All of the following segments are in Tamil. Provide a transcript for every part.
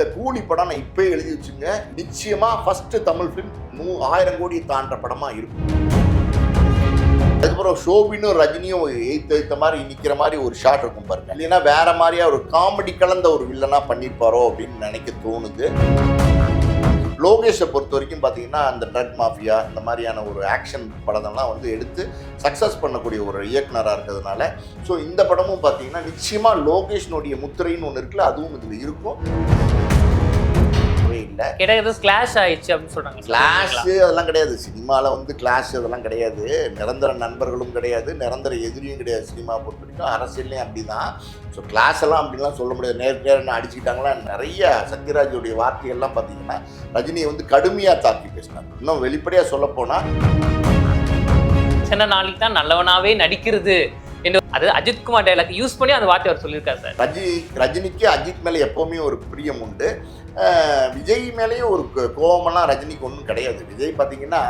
இந்த கூலி படம் நான் இப்பயே எழுதி வச்சுங்க நிச்சயமா ஃபர்ஸ்ட் தமிழ் ஃபிலிம் நூ ஆயிரம் கோடி தாண்ட படமா இருக்கும். அதுக்கப்புறம் ஷோபினும் ரஜினியும் எய்த் எய்த்த மாதிரி நிற்கிற மாதிரி ஒரு ஷாட் இருக்கும் பாருங்க. இல்லைன்னா வேற மாதிரியா ஒரு காமெடி கலந்த ஒரு வில்லனா பண்ணியிருப்பாரோ அப்படின்னு நினைக்க தோணுது. லோகேஷை பொறுத்த வரைக்கும் பார்த்தீங்கன்னா அந்த ட்ரக் மாஃபியா இந்த மாதிரியான ஒரு ஆக்ஷன் படத்தெல்லாம் வந்து எடுத்து சக்ஸஸ் பண்ணக்கூடிய ஒரு இயக்குனராக இருக்கிறதுனால ஸோ இந்த படமும் பார்த்தீங்கன்னா நிச்சயமாக லோகேஷ்னுடைய முத்திரைன்னு ஒன்று இருக்குல்ல அதுவும் இதில் இருக்கும். இல்லை. கிடையாது கிளாஷ் ஆயிடுச்சு அப்படின்னு சொல்றாங்க கிளாஷ் அதெல்லாம் கிடையாது. சினிமாவில் வந்து கிளாஷ் அதெல்லாம் கிடையாது. நிரந்தர நண்பர்களும் கிடையாது. நிரந்தர எதிரியும் கிடையாது சினிமா பொறுத்த வரைக்கும். அரசியல்லையும் அப்படி தான் ஸோ கிளாஸ் எல்லாம் அப்படிலாம் சொல்ல முடியாது. நேர் நேரம் அடிச்சுக்கிட்டாங்களா? நிறைய சத்யராஜுடைய வார்த்தைகள்லாம் பார்த்தீங்கன்னா ரஜினியை வந்து கடுமையாக தாக்கி பேசினாங்க இன்னும் வெளிப்படையாக சொல்ல போனால் சின்ன நாளைக்கு தான் நல்லவனாவே நடிக்கிறது என்று அது அஜித்குமார் டைலாக் யூஸ் பண்ணி அந்த வார்த்தை அவர் சொல்லியிருக்காரு சார். ரஜினி ரஜினிக்கு அஜித் மேலே எப்போவுமே ஒரு பிரியம் உண்டு. விஜய் மேலேயும் ஒரு கோ- ரஜினிக்கு ஒன்றும் கிடையாது. விஜய் பார்த்தீங்கன்னா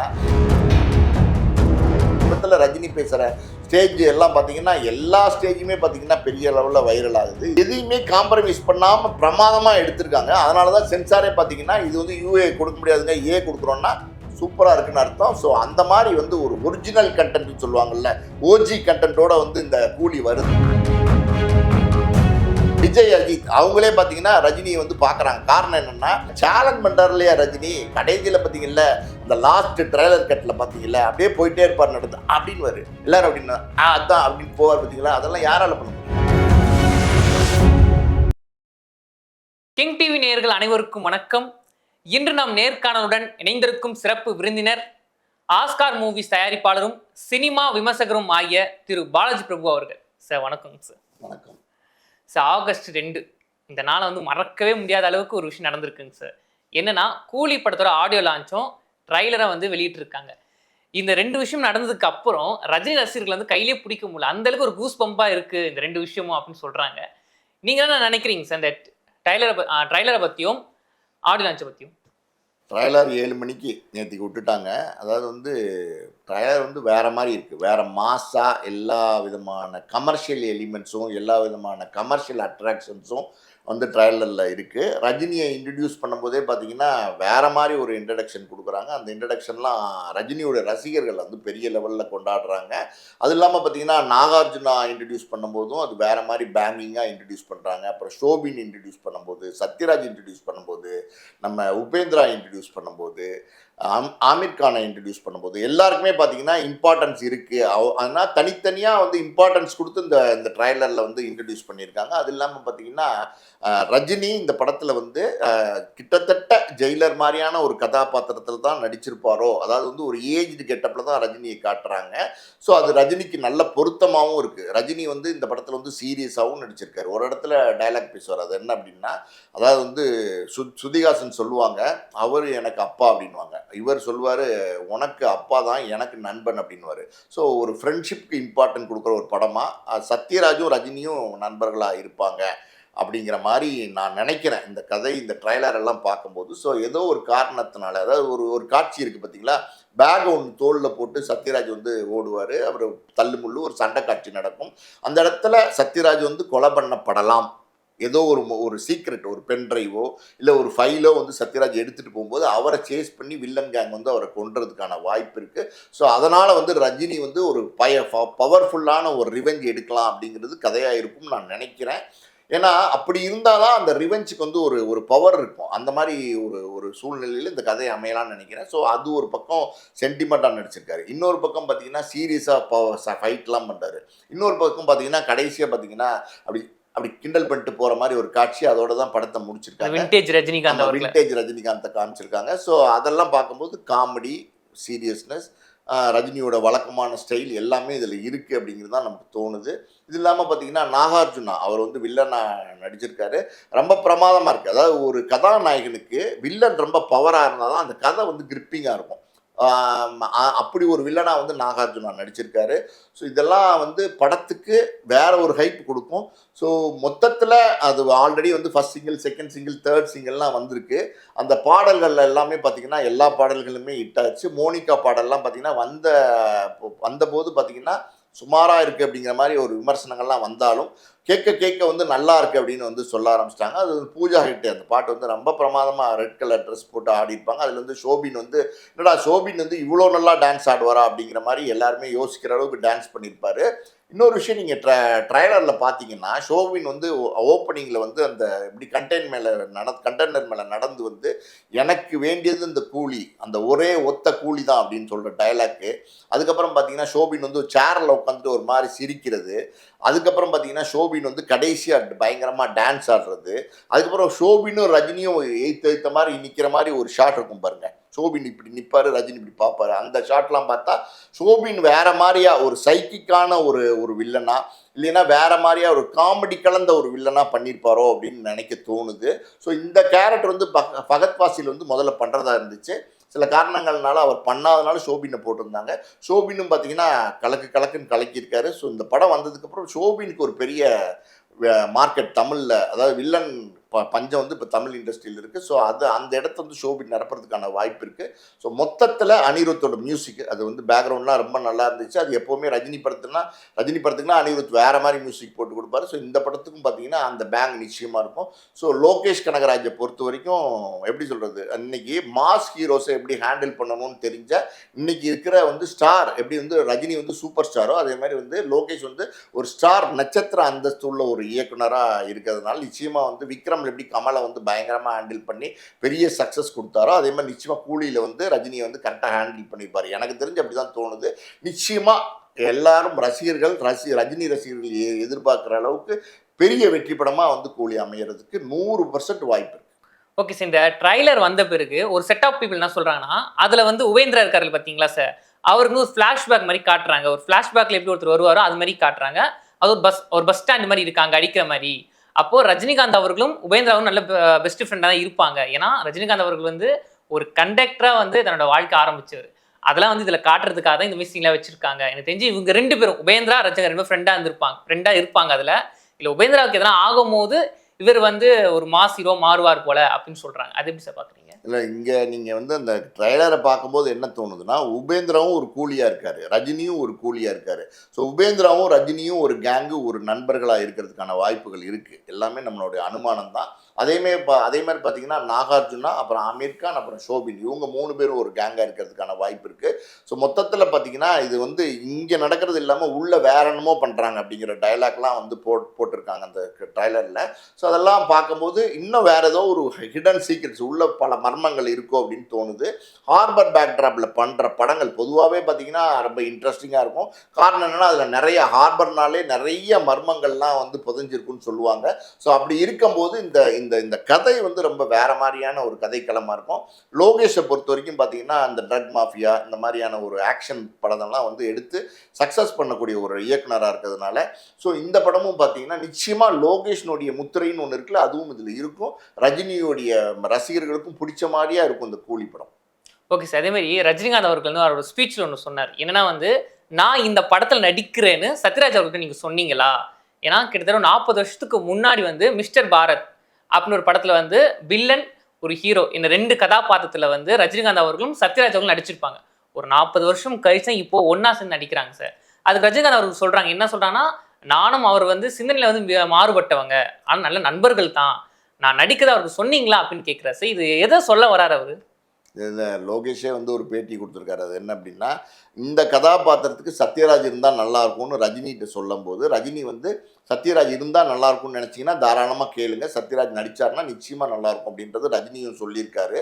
இடத்துல ரஜினி பேசுகிற ஸ்டேஜ் எல்லாம் பார்த்தீங்கன்னா எல்லா ஸ்டேஜுமே பார்த்தீங்கன்னா பெரிய லெவலில் வைரல் ஆகுது. எதையுமே காம்ப்ரமைஸ் பண்ணாமல் பிரமாதமாக எடுத்திருக்காங்க. அதனால தான் சென்சாரே பார்த்தீங்கன்னா இது வந்து யூஏ கொடுக்க முடியாதுங்க ஏ கொடுக்குறோன்னா சூப்பராக இருக்குன்னு அர்த்தம். ஸோ அந்த மாதிரி வந்து ஒரு ஒரிஜினல் கண்டென்ட்னு சொல்லுவாங்கள்ல ஓஜி கண்டென்ட்டோட வந்து இந்த கூலி வருது. விஜய் அஜித் அவங்களே பார்த்தீங்கன்னா ரஜினியை வந்து பார்க்குறாங்க காரணம் என்னன்னா சேலஞ்ச் பண்ணுறாரு இல்லையா ரஜினி? கடைசியில் பார்த்தீங்கல்ல இந்த லாஸ்ட் ட்ரைலர் கட்டில் பார்த்தீங்கல்ல அப்படியே போயிட்டே இருப்பார் நடந்து. அப்படின்னு வரு எல்லாரும் அப்படின்னா அதான் அப்படின்னு போவார் பார்த்தீங்களா அதெல்லாம் யாரால பண்ண முடியும்? கிங் டிவி நேயர்கள் அனைவருக்கும் வணக்கம். இன்று நாம் நேர்காணலுடன் இணைந்திருக்கும் சிறப்பு விருந்தினர் ஆஸ்கார் மூவிஸ் தயாரிப்பாளரும் சினிமா விமர்சகரும் ஆகிய திரு. பாலாஜி பிரபு அவர்கள். சார் வணக்கம் சார். வணக்கம். சார் ஆகஸ்ட் ரெண்டு. இந்த நாளை வந்து மறக்கவே முடியாத அளவுக்கு ஒரு விஷயம் நடந்திருக்குங்க சார் என்னன்னா கூலி படத்தோட ஆடியோ லான்ச்சும் ட்ரைலரை வந்து வெளியிட்டிருக்காங்க. இந்த ரெண்டு விஷயம் நடந்ததுக்கு அப்புறம் ரஜினி ரசிகர்கள் வந்து கையிலே பிடிக்க முடியல. அந்த அளவுக்கு ஒரு கூஸ் பம்பா இருக்கு இந்த ரெண்டு விஷயமும் அப்படின்னு சொல்றாங்க. நீங்க என்ன நினைக்கிறீங்க சார் இந்த ட்ரைலரை ட்ரைலரை பத்தியும் ஆடியோ லான்ச்சை பத்தியும்? ட்ரைலர் ஏழு மணிக்கு நேற்றுக்கு விட்டுட்டாங்க. அதாவது வந்து ட்ரைலர் வந்து வேறு மாதிரி இருக்குது வேறு மாஸாக எல்லா விதமான கமர்ஷியல் எலிமெண்ட்ஸும் எல்லா விதமான கமர்ஷியல் அட்ராக்ஷன்ஸும் வந்து ட்ரைலரில் இருக்குது ரஜினியை இன்ட்ரடியூஸ் பண்ணும்போதே பார்த்தீங்கன்னா வேற மாதிரி ஒரு இன்ட்ரடக்ஷன் கொடுக்குறாங்க. அந்த இன்ட்ரடக்ஷன்லாம் ரஜினியோட ரசிகர்கள் வந்து பெரிய லெவலில் கொண்டாடுறாங்க. அது இல்லாமல் பார்த்தீங்கன்னா நாகார்ஜுனா இன்ட்ரடியூஸ் பண்ணும்போதும் அது வேறு மாதிரி பேங்கிங்காக இன்ட்ரடியூஸ் பண்ணுறாங்க அப்புறம் ஷோபின் இன்ட்ரடியூஸ் பண்ணும்போது சத்யராஜ் இன்ட்ரடியூஸ் பண்ணும்போது நம்ம உபேந்திரா இன்ட்ரடியூஸ் பண்ணும்போது அம் ஆமீர் கானை இன்ட்ரடியூஸ் பண்ணும்போது எல்லாருக்குமே பார்த்தீங்கன்னா இம்பார்ட்டன்ஸ் இருக்குது ஆனால் தனித்தனியாக வந்து இம்பார்ட்டன்ஸ் கொடுத்து இந்த இந்த ட்ரைலரில் வந்து இன்ட்ரடியூஸ் பண்ணியிருக்காங்க. அது இல்லாமல் பார்த்தீங்கன்னா ரஜினி இந்த படத்தில் வந்து கிட்டத்தட்ட ஜெயிலர் மாதிரியான ஒரு கதாபாத்திரத்தில் தான் நடிச்சிருப்பாரோ அதாவது வந்து ஒரு ஏஜ்டு கெட்டப்பில் தான் ரஜினியை காட்டுறாங்க. ஸோ அது ரஜினிக்கு நல்ல பொருத்தமாகவும் இருக்குது ரஜினி வந்து இந்த படத்தில் வந்து சீரியஸாகவும் நடிச்சிருக்காரு. ஒரு இடத்துல டைலாக் பேசுவார். அது என்ன அப்படின்னா அதாவது வந்து சு சுதிகாசன் சொல்லுவாங்க அவர் எனக்கு அப்பா அப்படின்வாங்க இவர் சொல்லுவார் உனக்கு அப்பா தான் எனக்கு நண்பன் அப்படின்வாரு ஸோ ஒரு ஃப்ரெண்ட்ஷிப்க்கு இம்பார்ட்டன்ட் கொடுக்குற ஒரு படமாக சத்யராஜும் ரஜினியும் நண்பர்களாக இருப்பாங்க. அப்படிங்கிற மாதிரி நான் நினைக்கிறேன். இந்த கதை இந்த ட்ரைலர் எல்லாம் பார்க்கும்போது. ஸோ ஏதோ ஒரு காரணத்தினால அதாவது ஒரு ஒரு காட்சி இருக்குது பார்த்தீங்களா? பேக் ஒன்று தோளில் போட்டு சத்யராஜ் வந்து ஓடுவார். அவர் தள்ளுமுள்ளு ஒரு சண்டை காட்சி நடக்கும். அந்த இடத்துல சத்யராஜ் வந்து கொலை பண்ணப்படலாம். ஏதோ ஒரு ஒரு சீக்ரெட் ஒரு பென் டிரைவோ இல்லை ஒரு ஃபைலோ வந்து சத்யராஜ் எடுத்துகிட்டு போகும்போது அவரை சேஸ் பண்ணி வில்லன் கேங் வந்து அவரை கொன்றதுக்கான வாய்ப்பு இருக்குது ஸோ அதனால் வந்து ரஜினி வந்து ஒரு பய பவர்ஃபுல்லான ஒரு ரிவெஞ்ச் எடுக்கலாம் அப்படிங்கிறது கதையாக இருக்கும்னு நான் நினைக்கிறேன். ஏன்னா அப்படி இருந்தால் தான் அந்த ரிவெஞ்சுக்கு வந்து ஒரு ஒரு பவர் இருக்கும். அந்த மாதிரி ஒரு ஒரு சூழ்நிலையில் இந்த கதையை அமையலாம்னு நினைக்கிறேன். ஸோ அது ஒரு பக்கம் சென்டிமெண்ட்டாக நடிச்சிருக்காரு. இன்னொரு பக்கம் பார்த்தீங்கன்னா சீரியஸாக ஃபைட்லாம் பண்ணுறாரு இன்னொரு பக்கம் பார்த்தீங்கன்னா கடைசியாக பார்த்தீங்கன்னா அப்படி அப்படி கிண்டல் பண்ணிட்டு போகிற மாதிரி ஒரு காட்சி அதோட தான் படத்தை முடிச்சிருக்காங்க. விண்டேஜ் ரஜினிகாந்த் விண்டேஜ் ரஜினிகாந்தை காமிச்சிருக்காங்க. ஸோ அதெல்லாம் பார்க்கும்போது காமெடி சீரியஸ்னஸ் ரஜினியோட வழக்கமான ஸ்டைல் எல்லாமே இதில் இருக்குது அப்படிங்கிறது தான் நமக்கு தோணுது. இது இல்லாமல் பார்த்தீங்கன்னா நாகார்ஜுனா அவர் வந்து வில்லனா நடிச்சிருக்காரு. ரொம்ப பிரமாதமாக இருக்குது அதாவது ஒரு கதாநாயகனுக்கு வில்லன் ரொம்ப பவராக இருந்தால் தான் அந்த கதை வந்து கிரிப்பிங்காக இருக்கும். அப்படி ஒரு வில்லனா வந்து நாகார்ஜுனா நடிச்சிருக்காரு. ஸோ இதெல்லாம் வந்து படத்துக்கு வேற ஒரு ஹைப் கொடுக்கும். ஸோ மொத்தத்தில் அது ஆல்ரெடி வந்து first single second single third சிங்கிள்லாம் வந்திருக்கு. அந்த பாடல்கள் எல்லாமே பார்த்தீங்கன்னா எல்லா பாடல்களுமே ஹிட் ஆச்சு. மோனிகா பாடல்லாம் பார்த்தீங்கன்னா வந்த வந்தபோது பார்த்தீங்கன்னா சுமாராக இருக்குது அப்படிங்கிற மாதிரி ஒரு விமர்சனங்கள்லாம் வந்தாலும் கேட்க கேட்க வந்து நல்லா இருக்குது அப்படின்னு வந்து சொல்ல ஆரம்பிச்சிட்டாங்க. அது வந்து பூஜா ஹிட் அந்த பாட்டு வந்து ரொம்ப பிரமாதமாக ரெட் கலர் ட்ரெஸ் போட்டு ஆடிருப்பாங்க அதில் வந்து ஷோபின் வந்து என்னடா ஷோபின் வந்து இவ்வளோ நல்லா டான்ஸ் ஆடுவாரா அப்படிங்கிற மாதிரி எல்லாருமே யோசிக்கிற அளவுக்கு டான்ஸ் பண்ணியிருப்பாரு. இன்னொரு விஷயம் நீங்கள் ட்ர ட்ரைலரில் பார்த்தீங்கன்னா ஷோவின் வந்து ஓப்பனிங்கில் வந்து அந்த இப்படி கண்டெய்ன் மேலே நட கண்டெய்னர் மேலே நடந்து வந்து எனக்கு வேண்டியது இந்த கூலி அந்த ஒரே ஒத்த கூலி தான் அப்படின்னு சொல்கிற டைலாக்கு அதுக்கப்புறம் பார்த்தீங்கன்னா ஷோபின் வந்து சேரில் உட்காந்துட்டு ஒரு மாதிரி சிரிக்கிறது. அதுக்கப்புறம் பார்த்தீங்கன்னா ஷோபின் வந்து கடைசியாக பயங்கரமாக டான்ஸ் ஆடுறது. அதுக்கப்புறம் ஷோபினும் ரஜினியும் எய்த்து எய்த்த மாதிரி நிற்கிற மாதிரி ஒரு ஷாட் இருக்கும் பாருங்கள் ஷோபின் இப்படி நிற்பாரு ரஜினி இப்படி பார்ப்பாரு. அந்த ஷாட்லாம் பார்த்தா சோபின் வேற மாதிரியா ஒரு சைக்கிக்கான ஒரு ஒரு வில்லனா இல்லைன்னா வேற மாதிரியா ஒரு காமெடி கலந்த ஒரு வில்லனா பண்ணியிருப்பாரோ அப்படின்னு நினைக்க தோணுது. ஸோ இந்த கேரக்டர் வந்து பக ஃபகத் வந்து முதல்ல பண்ணுறதா இருந்துச்சு. சில காரணங்கள்னால அவர் பண்ணாதனால ஷோபினை போட்டிருந்தாங்க. ஷோபினும் பார்த்தீங்கன்னா கலக்கு கலக்குன்னு கலக்கியிருக்காரு. ஸோ இந்த படம் வந்ததுக்கப்புறம் ஷோபினுக்கு ஒரு பெரிய மார்க்கெட் தமிழில் அதாவது வில்லன் பஞ்சம் வந்து இப்போ தமிழ் இண்டஸ்ட்ரியில் இருக்குது ஸோ அது அந்த இடத்த வந்து ஷோபின் நடப்புறதுக்கான வாய்ப்பு இருக்குது ஸோ மொத்தத்தில் அனிருத்தோட மியூசிக் அது வந்து பேக்ரவுண்ட்லாம் ரொம்ப நல்லா இருந்துச்சு. அது எப்போவுமே ரஜினி படத்துனா ரஜினி படத்துக்குனா அனிருத் வேறு மாதிரி மியூசிக் போட்டு கொடுப்பாரு. ஸோ இந்த படத்துக்கும் பார்த்தீங்கன்னா அந்த பேங் நிச்சயமாக இருக்கும். ஸோ லோகேஷ் கனகராஜை பொறுத்த வரைக்கும் எப்படி சொல்கிறது இன்னைக்கு மாஸ் ஹீரோஸை எப்படி ஹேண்டில் பண்ணணும்னு தெரிஞ்ச இன்னைக்கு இருக்கிற வந்து ஸ்டார் எப்படி வந்து ரஜினி வந்து சூப்பர் ஸ்டாரோ அதே மாதிரி வந்து லோகேஷ் வந்து ஒரு ஸ்டார் நட்சத்திர அந்தஸ்து உள்ள ஒரு இயக்குனராக இருக்கிறதுனால நிச்சயமாக வந்து விக்ரம் எப்படி கமலை வந்து பயங்கரமாக ஹேண்டில் பண்ணி பெரிய சக்ஸஸ் கொடுத்தாரோ அதே மாதிரி நிச்சயமாக கூலியில் வந்து ரஜினியை வந்து கரெக்டாக ஹேண்டில் பண்ணியிருப்பார் எனக்கு தெரிஞ்சு அப்படி தான் தோணுது. நிச்சயமாக எல்லாரும் ரசிகர்கள் ரசி ரஜினி ரசிகர்கள் எதிர்பார்க்குற அளவுக்கு பெரிய வெற்றி படமாக வந்து கூலி அமையிறதுக்கு நூறு பர்சன்ட் வாய்ப்பு ஓகே சார் இந்த ட்ரைலர் வந்த பிறகு ஒரு செட் ஆஃப் பீப்புள் என்ன சொல்றாங்கன்னா அதுல வந்து உபேந்திரா இருக்காரு பாத்தீங்களா சார் அவருக்கு ஒரு ஃபிளாஷ்பேக் மாதிரி காட்டுறாங்க. ஒரு ஃப்ளாஷ்பேக்கில் எப்படி ஒருத்தர் வருவாரோ அது மாதிரி காட்டுறாங்க. அது ஒரு பஸ் ஒரு பஸ் ஸ்டாண்ட் மாதிரி இருக்காங்க அடிக்கிற மாதிரி. அப்போ ரஜினிகாந்த் அவர்களும் உபேந்திராவும் நல்ல பெஸ்ட் ஃப்ரெண்டாக தான் இருப்பாங்க. ஏன்னா ரஜினிகாந்த் அவர்கள் வந்து ஒரு கண்டக்டரா வந்து தன்னோட வாழ்க்கை ஆரம்பிச்சவர். அதெல்லாம் வந்து இதுல காட்டுறதுக்காக தான் இந்த மாதிரி சீன்லாம் வச்சிருக்காங்க. எனக்கு தெரிஞ்சு இவங்க ரெண்டு பேரும் உபேந்திரா ரஜினி ரெண்டு ஃப்ரெண்டா இருந்திருப்பாங்க ஃப்ரெண்டா இருப்பாங்க அதுல. இல்ல உபேந்திராவுக்கு எதனா ஆகும்போது இவர் வந்து ஒரு மாசிரோ மாறுவார் போல அப்படின்னு சொல்றாங்க. அது எப்படி சார் பாக்குறீங்க? இல்லை இங்கே நீங்கள் வந்து அந்த ட்ரைலரை பார்க்கும்போது என்ன தோணுதுன்னா உபேந்திராவும் ஒரு கூலியாக இருக்காரு. ரஜினியும் ஒரு கூலியாக இருக்காரு. ஸோ உபேந்திராவும் ரஜினியும் ஒரு கேங்கு ஒரு நண்பர்களாக இருக்கிறதுக்கான வாய்ப்புகள் இருக்குது எல்லாமே நம்மளுடைய அனுமானம் தான் அதேமாரி பா அதே மாதிரி பார்த்தீங்கன்னா நாகார்ஜுனா அப்புறம் அமீர் கான் அப்புறம் ஷோபின். இவங்க மூணு பேரும் ஒரு கேங்காக இருக்கிறதுக்கான வாய்ப்பு இருக்குது ஸோ மொத்தத்தில் பார்த்தீங்கன்னா இது வந்து இங்கே நடக்கிறது இல்லாமல் உள்ள வேற என்னமோ பண்ணுறாங்க அப்படிங்கிற டயலாக்லாம் வந்து போட் போட்டிருக்காங்க அந்த ட்ரைலரில் ஸோ அதெல்லாம் பார்க்கும்போது இன்னும் வேறு ஏதோ ஒரு ஹிடன் சீக்ரெட்ஸ் உள்ள பல மர்மங்கள் இருக்கும் அப்படின்னு தோணுது. ஹார்பர் பேக்ட்ராப்பில் பண்ணுற படங்கள் பொதுவாகவே பார்த்தீங்கன்னா ரொம்ப இன்ட்ரெஸ்டிங்காக இருக்கும். காரணம் என்னென்னா அதில் நிறைய ஹார்பர்னாலே நிறைய மர்மங்கள்லாம் வந்து புதஞ்சிருக்குன்னு சொல்லுவாங்க. ஸோ அப்படி இருக்கும்போது இந்த இந்த இந்த கதை வந்து ரொம்ப வேற மாதிரியான ஒரு கதைக்களமாக இருக்கும். லோகேஷை பொறுத்த வரைக்கும் பார்த்தீங்கன்னா அந்த ட்ரக் மாஃபியா இந்த மாதிரியான ஒரு ஆக்ஷன் படத்தெல்லாம் வந்து எடுத்து சக்ஸஸ் பண்ணக்கூடிய ஒரு இயக்குனராக இருக்கிறதுனால ஸோ இந்த படமும் பார்த்தீங்கன்னா நிச்சயமாக லோகேஷனுடைய முத்திரைன்னு ஒன்று இருக்குல்ல அதுவும் இதில் இருக்கும். ரஜினியுடைய ரசிகர்களுக்கும் பிடிச்ச மாதிரியா இருக்கும் இந்த கூலி படம். ஓகே சார் அதே மாதிரி ரஜினிகாந்த் அவர்கள் வந்து அவரோட ஸ்பீச்சில் ஒன்று சொன்னார். என்னன்னா வந்து நான் இந்த படத்தில் நடிக்கிறேன்னு சத்யராஜ் அவர்களுக்கு நீங்கள் சொன்னீங்களா? ஏன்னா கிட்டத்தட்ட நாற்பது வருஷத்துக்கு முன்னாடி வந்து மிஸ்டர் பாரத் அப்படின்னு ஒரு படத்தில் வந்து வில்லன் ஒரு ஹீரோ இந்த ரெண்டு கதாபாத்திரத்தில் வந்து ரஜினிகாந்த் அவர்களும் சத்யராஜ் அவர்களும் நடிச்சிருப்பாங்க. ஒரு நாற்பது வருஷம் கழிச்சு இப்போ ஒன்றா சேர்ந்து நடிக்கிறாங்க சார். அதுக்கு ரஜினிகாந்த் அவர்கள் சொல்கிறாங்க என்ன சொல்கிறாங்கன்னா நானும் அவர் வந்து சிந்தனையில் வந்து மாறுபட்டவங்க. ஆனால் நல்ல நண்பர்கள் தான். நான் நடிக்கிறத அவருக்கு சொன்னீங்களா அப்படின்னு கேட்குறாரு சார். இது எதை சொல்ல வராரு அவரு? இதில் லோகேஷே வந்து ஒரு பேட்டி கொடுத்துருக்காரு. அது என்ன அப்படின்னா இந்த கதாபாத்திரத்துக்கு சத்யராஜ் இருந்தால் நல்லா இருக்கும்னு ரஜினிகிட்ட சொல்லும்போது ரஜினி வந்து சத்யராஜ் இருந்தால் நல்லா இருக்கும்னு நினச்சிங்கன்னா தாராளமாக கேளுங்க. சத்யராஜ் நடித்தார்னா நிச்சயமாக நல்லாயிருக்கும் அப்படின்றது ரஜினியும் சொல்லியிருக்காரு.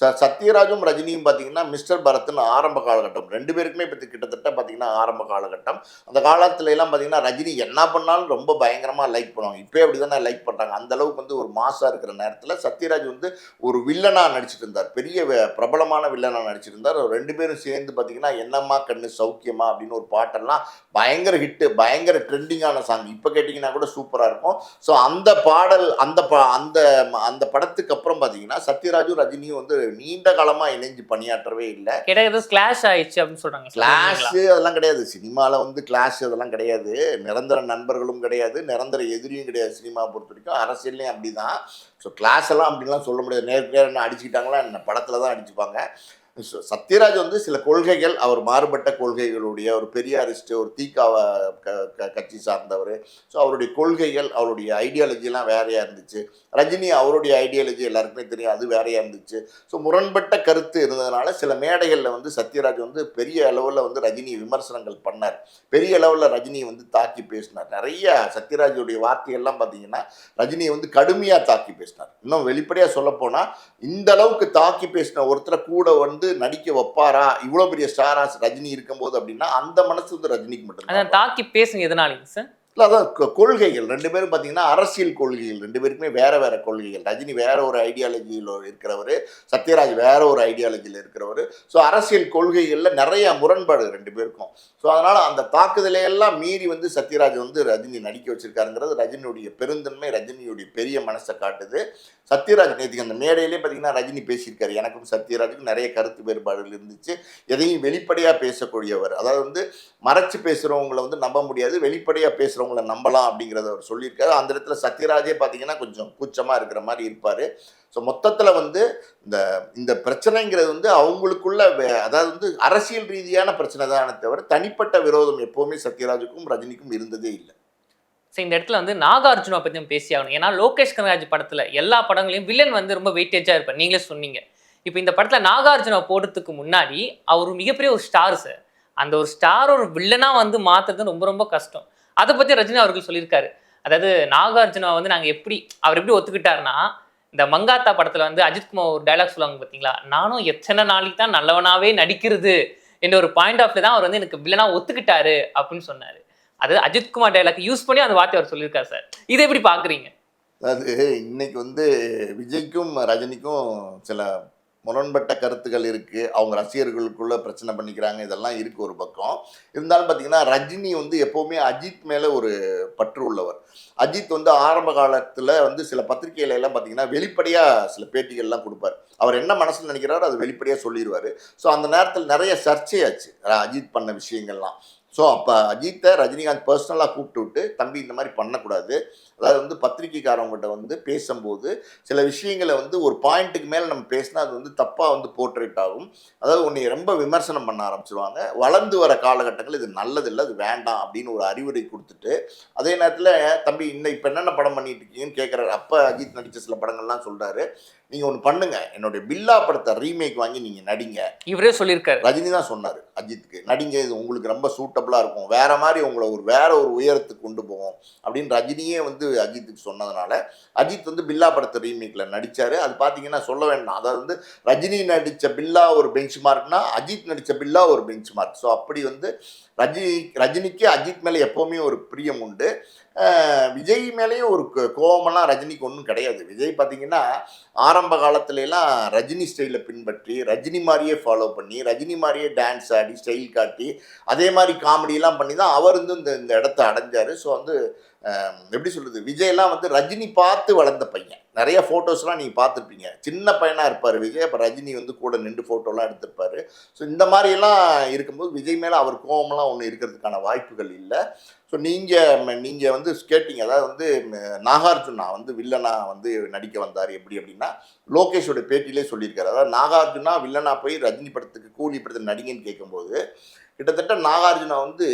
ச சத்யராஜும் ரஜினியும் பார்த்தீங்கன்னா மிஸ்டர் பரத்னு ஆரம்ப காலகட்டம். ரெண்டு பேருக்குமே இப்போ கிட்டத்தட்ட பார்த்தீங்கன்னா ஆரம்ப காலகட்டம். அந்த காலத்துல எல்லாம் பார்த்தீங்கன்னா ரஜினி என்ன பண்ணாலும் ரொம்ப பயங்கரமாக லைக் பண்ணுவாங்க. இப்போ அப்படி தானே லைக் பண்ணுறாங்க அந்த அளவுக்கு வந்து ஒரு மாசாக இருக்கிற நேரத்தில் சத்யராஜ் வந்து ஒரு வில்லனாக நடிச்சிட்டு இருந்தார். பெரிய பிரபலமான வில்லனாக நடிச்சிட்டு இருந்தார். ரெண்டு பேரும் சேர்ந்து பார்த்தீங்கன்னா என்னம்மா கண்ணு சௌக்கியமா அப்படின்னு ஒரு பாட்டெல்லாம் பயங்கர ஹிட்டு பயங்கர ட்ரெண்டிங்கான சாங் இப்போ கேட்டிங்கன்னா கூட சூப்பராக இருக்கும். ஸோ அந்த பாடல் அந்த ப அந்த அந்த படத்துக்கு அப்புறம் பார்த்தீங்கன்னா சத்யராஜும் ரஜினியும் வந்து நீண்ட காலமாக இணைஞ்சு பணியாற்றவே இல்லை. கேட்டால் ஏதோ கிளாஷ் ஆயிடுச்சு அப்படின்னு சொல்றாங்க. சார். கிளாஷ்? அதெல்லாம் கிடையாது. சினிமாவில் வந்து கிளாஷ் அதெல்லாம் கிடையாது. நிரந்தர நண்பர்களும் கிடையாது. நிரந்தர எதிரியும் கிடையாது சினிமா பொறுத்த வரைக்கும் அரசியல்லையும் அப்படி தான் ஸோ கிளாஸ் எல்லாம் அப்படிலாம் சொல்ல முடியாது. நேருக்கு நேரம் என்ன அடிச்சுக்கிட்டாங்களா? என்ன படத்தில் தான் அடிச்சுப்பாங்க. சத்யராஜ் வந்து சில கொள்கைகள் அவர் மாறுபட்ட கொள்கைகளுடைய ஒரு பெரியாரிஸ்ட் ஒரு தீக்காவ க க- கட்சி சார்ந்தவர். ஸோ அவருடைய கொள்கைகள் அவருடைய ஐடியாலஜிலாம் வேறையாக இருந்துச்சு. ரஜினி அவருடைய ஐடியாலஜி எல்லாருக்குமே தெரியும் அது வேறையாக இருந்துச்சு. ஸோ முரண்பட்ட கருத்து இருந்ததுனால சில மேடைகளில் வந்து சத்யராஜ் வந்து பெரிய அளவில் வந்து ரஜினி விமர்சனங்கள் பண்ணார். பெரிய அளவில் ரஜினியை வந்து தாக்கி பேசினார். நிறைய சத்யராஜுடைய வார்த்தைகள்லாம் பார்த்தீங்கன்னா ரஜினியை வந்து கடுமையாக தாக்கி பேசினார். இன்னும் வெளிப்படையாக சொல்லப்போனால் இந்த அளவுக்கு தாக்கி பேசின ஒருத்தரை கூட வந்து நடிக்க வைப்பாரா? இவ்வளோ பெரிய ஸ்டாரா ரஜினி இருக்கும்போது அப்படின்னா அந்த மனசு வந்து ரஜினிக்கு மட்டும் தாக்கி பேசுங்க எதனாலங்க சார்? இல்லை அதான் கொள்கைகள். ரெண்டு பேரும் பார்த்தீங்கன்னா அரசியல் கொள்கைகள். ரெண்டு பேருக்குமே வேற வேற கொள்கைகள். ரஜினி வேற ஒரு ஐடியாலஜியில் இருக்கிறவர் சத்யராஜ் வேற ஒரு ஐடியாலஜியில் இருக்கிறவர். ஸோ அரசியல் கொள்கைகளில் நிறைய முரண்பாடு ரெண்டு பேருக்கும். ஸோ அதனால் அந்த தாக்குதலையெல்லாம் மீறி வந்து சத்யராஜ் வந்து ரஜினி நடிக்க வச்சிருக்காருங்கிறது ரஜினியுடைய பெருந்தன்மை ரஜினியுடைய பெரிய மனசை காட்டுது. சத்யராஜ் நேற்றுக்கு அந்த மேடையிலே பார்த்தீங்கன்னா ரஜினி பேசியிருக்காரு. எனக்கும் சத்யராஜுக்கும் நிறைய கருத்து வேறுபாடுகள் இருந்துச்சு. எதையும் வெளிப்படையாக பேசக்கூடியவர். அதாவது வந்து மறைச்சு பேசுகிறவங்கள வந்து நம்ப முடியாது வெளிப்படையாக பேசுகிறவங்கள நம்பலாம் அப்படிங்கிறத அவர் சொல்லியிருக்காரு. அந்த இடத்துல சத்யராஜே பார்த்தீங்கன்னா கொஞ்சம் கூச்சமாக இருக்கிற மாதிரி இருப்பார். ஸோ மொத்தத்தில் வந்து இந்த இந்த பிரச்சனைங்கிறது வந்து அவங்களுக்குள்ள அதாவது வந்து அரசியல் ரீதியான பிரச்சனை தானே தவிர தனிப்பட்ட விரோதம் எப்போவுமே சத்யராஜுக்கும் ரஜினிக்கும் இருந்ததே இல்லை. ஸோ இந்த இடத்துல வந்து நாகார்ஜுனா பற்றியும் பேசியாகணும் பேசி ஆகணும். ஏன்னா லோகேஷ் கனராஜ் படத்தில் எல்லா படங்களையும் வில்லன் வந்து ரொம்ப வெயிட்டேஜாக இருப்பார். நீங்களே சொன்னீங்க. இப்போ இந்த படத்தில் நாகார்ஜுனா போடுறதுக்கு முன்னாடி அவர் மிகப்பெரிய ஒரு ஸ்டார் சார் அந்த ஒரு ஸ்டார் ஒரு வில்லனாக வந்து மாற்றுறது ரொம்ப ரொம்ப கஷ்டம். அதை பற்றி ரஜினி அவர்கள் சொல்லியிருக்காரு. அதாவது நாகார்ஜுனா வந்து நாங்கள் எப்படி அவர் எப்படி ஒத்துக்கிட்டாருன்னா இந்த மங்காத்தா படத்தில் வந்து அஜித்குமார் ஒரு டைலாக் சொல்லுவாங்க பார்த்தீங்களா நானும் எத்தனை நாளைக்கு தான் நல்லவனாவே நடிக்கிறது என்ற ஒரு பாயிண்ட் ஆஃப்ல தான் அவர் வந்து எனக்கு வில்லனா ஒத்துக்கிட்டாரு அப்படின்னு சொன்னார். அது அஜித்குமார் டைலாக் யூஸ் பண்ணி அந்த வார்த்தை அவர் சொல்லியிருக்காரு சார். இதை எப்படி பார்க்குறீங்க அதாவது இன்னைக்கு வந்து விஜய்க்கும் ரஜினிக்கும் சில முரண்பட்ட கருத்துக்கள் இருக்குது அவங்க ரசிகர்களுக்குள்ள பிரச்சனை பண்ணிக்கிறாங்க. இதெல்லாம் இருக்குது ஒரு பக்கம். இருந்தாலும் பார்த்தீங்கன்னா ரஜினி வந்து எப்போவுமே அஜித் மேலே ஒரு பற்று உள்ளவர். அஜித் வந்து ஆரம்ப காலத்தில் வந்து சில பத்திரிகையில எல்லாம் பார்த்தீங்கன்னா வெளிப்படையாக சில பேட்டிகள்லாம் கொடுப்பார். அவர் என்ன மனசில் நினைக்கிறாரோ அது வெளிப்படையாக சொல்லிடுவார் ஸோ அந்த நேரத்தில் நிறைய சர்ச்சையாச்சு. அஜித் பண்ண விஷயங்கள்லாம். ஸோ அப்போ அஜித்தை ரஜினிகாந்த் பர்சனலாக கூப்பிட்டு விட்டு தம்பி இந்த மாதிரி பண்ணக்கூடாது. அதாவது வந்து பத்திரிக்கைக்காரவங்ககிட்ட வந்து பேசும்போது சில விஷயங்களை வந்து ஒரு பாயிண்ட்டுக்கு மேலே நம்ம பேசினா அது வந்து தப்பாக வந்து போர்ட்ரேட் ஆகும். அதாவது உன்னை ரொம்ப விமர்சனம் பண்ண ஆரம்பிச்சிருவாங்க. வளர்ந்து வர காலகட்டங்கள் இது நல்லதில்லை அது வேண்டாம் அப்படின்னு ஒரு அறிவுரை கொடுத்துட்டு அதே நேரத்தில் தம்பி இன்னும் இப்போ என்னென்ன படம் பண்ணிட்டு இருக்கீங்கன்னு கேட்குறாரு அப்போ அஜித் நடித்த சில படங்கள்லாம் சொல்கிறாரு நீங்கள் ஒன்று பண்ணுங்க. என்னுடைய பில்லா படத்தை ரீமேக் வாங்கி நீங்கள் நடிங்க. இவரே சொல்லியிருக்காரு. ரஜினி தான் சொன்னார் அஜித்துக்கு நடிங்க இது உங்களுக்கு ரொம்ப சூட்டபுளாக இருக்கும். வேற மாதிரி உங்களை ஒரு வேற ஒரு உயரத்துக்கு கொண்டு போகும் அப்படின்னு ரஜினியே வந்து அஜித்துக்கு சொன்னதுனால அஜித் வந்து பில்லா படத்தை ரீமேக்கில் நடித்தார் அது பார்த்தீங்கன்னா சொல்ல வேண்டாம். அதாவது வந்து ரஜினி நடித்த பில்லா ஒரு பெஞ்ச் மார்க்னா அஜித் நடித்த பில்லா ஒரு பெஞ்ச் மார்க் ஸோ அப்படி வந்து ரஜினி ரஜினிக்கு அஜித் மேலே எப்போவுமே ஒரு பிரியம் உண்டு. விஜய் மேலேயும் ஒரு கோ- ரஜினிக்கு ஒன்றும் கிடையாது. விஜய் பார்த்தீங்கன்னா ஆரம்ப காலத்துலலாம் ரஜினி ஸ்டைலை பின்பற்றி ரஜினி மாதிரியே ஃபாலோ பண்ணி ரஜினி மாதிரியே டான்ஸ் ஆடி ஸ்டைல் காட்டி அதே மாதிரி காமெடியெல்லாம் பண்ணி தான் அவர் வந்து இந்த இந்த இடத்த அடைஞ்சார். ஸோ வந்து எப்படி சொல்கிறது விஜய்லாம் வந்து ரஜினி பார்த்து வளர்ந்த பையன். நிறைய ஃபோட்டோஸ்லாம் நீங்கள் பார்த்துருப்பீங்க. சின்ன பையனாக இருப்பார் விஜய் அப்போ ரஜினி வந்து கூட நின்று ஃபோட்டோலாம் எடுத்திருப்பாரு. ஸோ இந்த மாதிரியெல்லாம் இருக்கும்போது விஜய் மேலே அவர் கோவமெல்லாம் ஒன்று இருக்கிறதுக்கான வாய்ப்புகள் இல்லை. ஸோ நீங்கள் நீங்கள் வந்து கேட்டீங்க. அதாவது வந்து நாகார்ஜுனா வந்து வில்லனா வந்து நடிக்க வந்தார். எப்படி அப்படின்னா லோகேஷோட பேட்டியிலே சொல்லியிருக்காரு. அதாவது நாகார்ஜுனா வில்லனா போய் ரஜினி படத்துக்கு கூலி படத்துக்கு நடிங்கன்னு கேட்கும்போது கிட்டத்தட்ட நாகார்ஜுனா வந்து